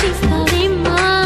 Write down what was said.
చూస్తావేమో